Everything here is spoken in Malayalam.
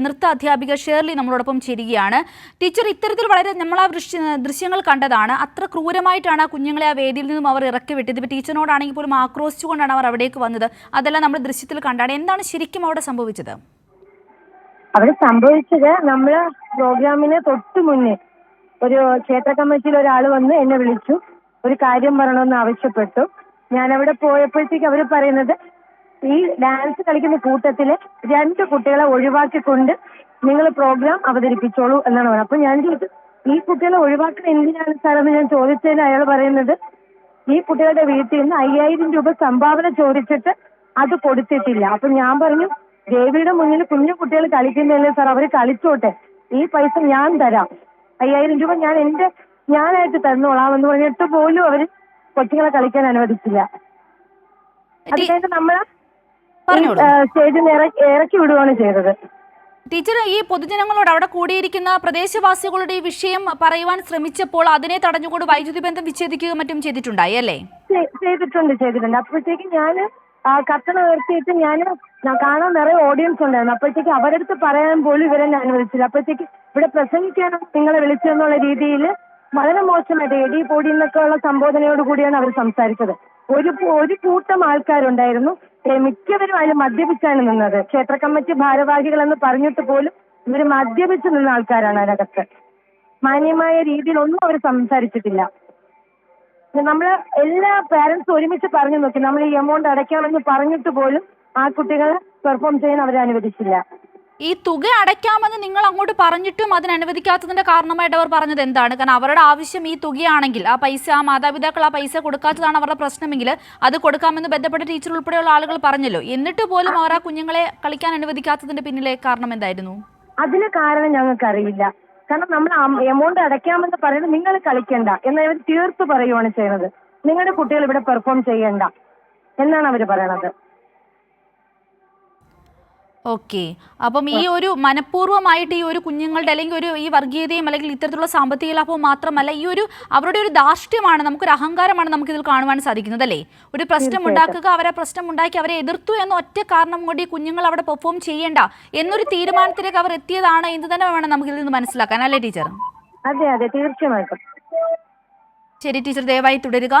നൃത്ത അധ്യാപിക ഷേർലി നമ്മളോടൊപ്പം ചേരുകയാണ്. ടീച്ചർ ഇത്തരത്തിൽ വളരെ നമ്മൾ ആ ദൃശ്യ- ദൃശ്യങ്ങൾ കണ്ടതാണ്. അത്ര ക്രൂരമായിട്ടാണ് ആ കുഞ്ഞുങ്ങളെ ആ വേദിയിൽ നിന്നും അവർ ഇറക്കി വിട്ടത്. ഇപ്പോൾ ടീച്ചറിനോടാണെങ്കിൽ പോലും ആക്രോശിച്ചുകൊണ്ടാണ് അവർ അവിടേക്ക് വന്നത്. അതെല്ലാം നമ്മൾ ദൃശ്യത്തിൽ കണ്ടാണ്. എന്താണ് ശരിക്കും അവിടെ സംഭവിച്ചത്? അവിടെ സംഭവിച്ചത് നമ്മൾ പ്രോഗ്രാമിന് തൊട്ട് മുന്നേ ഒരു ക്ഷേത്ര കമ്മിറ്റിയിൽ ഒരാൾ വന്ന് എന്നെ വിളിച്ചു. ഒരു കാര്യം പറയണമെന്ന് ആവശ്യപ്പെട്ടു. ഞാൻ അവിടെ പോയപ്പോഴത്തേക്ക് അവർ പറയുന്നത് ഈ ഡാൻസ് കളിക്കുന്ന കൂട്ടത്തിൽ രണ്ട് കുട്ടികളെ ഒഴിവാക്കിക്കൊണ്ട് നിങ്ങൾ പ്രോഗ്രാം അവതരിപ്പിച്ചോളൂ എന്നാണ് പറയുന്നത് അപ്പൊ ഞാൻ ചോദിച്ചു ഈ കുട്ടികളെ ഒഴിവാക്കുന്നത് എന്തിനാണ് സാറെന്ന് ഞാൻ ചോദിച്ചതിന് അയാൾ പറയുന്നത് ഈ കുട്ടികളുടെ വീട്ടിൽ നിന്ന് അയ്യായിരം രൂപ സംഭാവന ചോദിച്ചിട്ട് അത് കൊടുത്തിട്ടില്ല. അപ്പൊ ഞാൻ പറഞ്ഞു ദേവിയുടെ മുന്നിൽ കുഞ്ഞു കുട്ടികൾ കളിക്കുന്നില്ലേ സാർ അവർ കളിച്ചോട്ടെ. ഈ പൈസ ഞാൻ തരാം. അയ്യായിരം രൂപ ഞാൻ എന്റെ ഞാനായിട്ട് തന്നോളാം എന്ന് പറഞ്ഞിട്ട് പോലും അവർ കൊച്ചുങ്ങളെ കളിക്കാൻ അനുവദിച്ചില്ല. അത് ടീ- നമ്മളെ സ്റ്റേജിൽ നിന്ന് ഇറക്കി വിടുകയാണ് ചെയ്തത്. ടീച്ചർ ഈ പൊതുജനങ്ങളോട് അവിടെ കൂടിയിരിക്കുന്ന പ്രദേശവാസികളുടെ ഈ വിഷയം പറയുവാൻ ശ്രമിച്ചപ്പോൾ അതിനെ തടഞ്ഞുകൊണ്ട് വൈദ്യുതി ബന്ധം വിച്ഛേദിക്കുകയും മറ്റും ചെയ്തിട്ടുണ്ടായി അല്ലേ? ചെയ്തിട്ടുണ്ട് ചെയ്തിട്ടുണ്ട്. അപ്പോഴത്തേക്ക് ഞാൻ കത്തണ ഉയർത്തിയിട്ട് ഞാൻ കാണാൻ നിറയെ ഓഡിയൻസ് ഉണ്ടായിരുന്നു. അപ്പോഴത്തേക്ക് അവരടുത്ത് പറയാൻ പോലും ഇവരെ ഞാൻ വിളിച്ചില്ല. അപ്പോഴത്തേക്ക് ഇവിടെ പ്രസംഗിക്കാനും നിങ്ങളെ വിളിച്ചെന്നുള്ള രീതിയിൽ വളരെ മോശമായിട്ട് എടി പൊടി എന്നൊക്കെ ഉള്ള സംബോധനയോട് കൂടിയാണ് അവർ സംസാരിച്ചത്. ഒരു ഒരു കൂട്ടം ആൾക്കാരുണ്ടായിരുന്നു. മിക്കവരും അതിൽ മദ്യപിച്ചാണ് നിന്നത്. ക്ഷേത്ര കമ്മിറ്റി ഭാരവാഹികൾ എന്ന് പറഞ്ഞിട്ട് പോലും ഇവർ മദ്യപിച്ച് നിന്ന ആൾക്കാരാണ് അതിനകത്ത്. മാന്യമായ രീതിയിൽ ഒന്നും അവർ സംസാരിച്ചിട്ടില്ല. നമ്മൾ എല്ലാ പാരന്റ്സും ഒരുമിച്ച് പറഞ്ഞു നോക്കി. നമ്മൾ ഈ എമൗണ്ട് അടയ്ക്കാമെന്ന് പറഞ്ഞിട്ട് പോലും ആ കുട്ടികൾ പെർഫോം ചെയ്യാൻ അവരെ അനുവദിച്ചില്ല. ഈ തുക അടയ്ക്കാമെന്ന് നിങ്ങൾ അങ്ങോട്ട് പറഞ്ഞിട്ടും അതിന് അനുവദിക്കാത്തതിന്റെ കാരണമായിട്ട് അവർ പറഞ്ഞത് എന്താണ്? കാരണം അവരുടെ ആവശ്യം ഈ തുകയാണെങ്കിൽ ആ പൈസ ആ മാതാപിതാക്കൾ ആ പൈസ കൊടുക്കാത്തതാണ് അവരുടെ പ്രശ്നമെങ്കിൽ അത് കൊടുക്കാമെന്ന് ബന്ധപ്പെട്ട ടീച്ചർ ഉൾപ്പെടെയുള്ള ആളുകൾ പറഞ്ഞല്ലോ. എന്നിട്ട് പോലും അവർ ആ കുഞ്ഞുങ്ങളെ കളിക്കാൻ അനുവദിക്കാത്തതിന്റെ പിന്നിലെ കാരണം എന്തായിരുന്നു? അതിന് കാരണം ഞങ്ങൾക്ക് അറിയില്ല കാരണം നമ്മൾ എമൗണ്ട് അടയ്ക്കാമെന്ന് പറയുന്നത് നിങ്ങൾ കളിക്കണ്ട എന്ന് അവർ തീർത്ത് പറയുവാണ് ചെയ്യുന്നത്. നിങ്ങളുടെ കുട്ടികൾ ഇവിടെ പെർഫോം ചെയ്യണ്ട എന്നാണ് അവർ പറയണത്. ഓക്കെ. അപ്പം ഈ ഒരു മനഃപൂർവമായിട്ട് ഈ ഒരു കുഞ്ഞുങ്ങളുടെ അല്ലെങ്കിൽ ഒരു ഈ വർഗീയതയും അല്ലെങ്കിൽ ഇത്തരത്തിലുള്ള സാമ്പത്തിക ലാഭവും മാത്രമല്ല ഈ ഒരു അവരുടെ ഒരു ധാർഷ്ട്യമാണ് നമുക്കൊരു അഹങ്കാരമാണ് നമുക്ക് ഇതിൽ കാണുവാൻ സാധിക്കുന്നത് അല്ലേ? ഒരു പ്രശ്നം ഉണ്ടാക്കുക അവരെ പ്രശ്നം ഉണ്ടാക്കി അവരെ എതിർത്തു എന്ന ഒറ്റ കാരണം കൊണ്ട് ഈ കുഞ്ഞുങ്ങൾ അവിടെ പെർഫോം ചെയ്യേണ്ട എന്നൊരു തീരുമാനത്തിലേക്ക് അവർ എത്തിയതാണ് എന്ന് തന്നെ വേണം നമുക്ക് ഇതിൽ നിന്ന് മനസ്സിലാക്കാൻ അല്ലേ ടീച്ചർ? അതെ അതെ തീർച്ചയായിട്ടും. ശരി ടീച്ചർ ദയവായി തുടരുക.